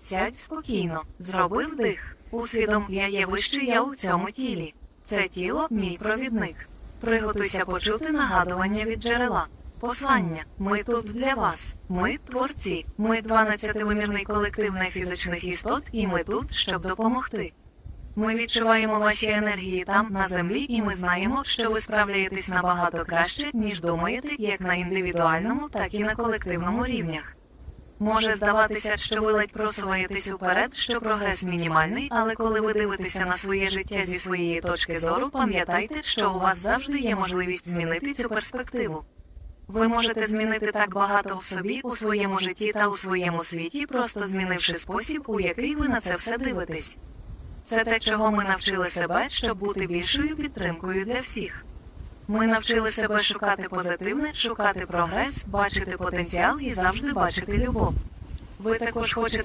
Сядь спокійно, зроби вдих. Усвідом я є вище я у цьому тілі. Це тіло мій провідник. Приготуйся почути нагадування від джерела. Послання. Ми тут для вас. Ми творці. Ми 12-вимірний колектив нефізичних істот, і ми тут, щоб допомогти. Ми відчуваємо ваші енергії там, на землі, і ми знаємо, що ви справляєтесь набагато краще, ніж думаєте, як на індивідуальному, так і на колективному рівнях. Може здаватися, що ви ледь просуваєтесь уперед, що прогрес мінімальний, але коли ви дивитеся на своє життя зі своєї точки зору, пам'ятайте, що у вас завжди є можливість змінити цю перспективу. Ви можете змінити так багато в собі, у своєму житті та у своєму світі, просто змінивши спосіб, у який ви на це все дивитесь. Це те, чого ми навчили себе, щоб бути більшою підтримкою для всіх. Ми навчили себе шукати позитивне, шукати прогрес, бачити потенціал і завжди бачити любов. Ви також хочете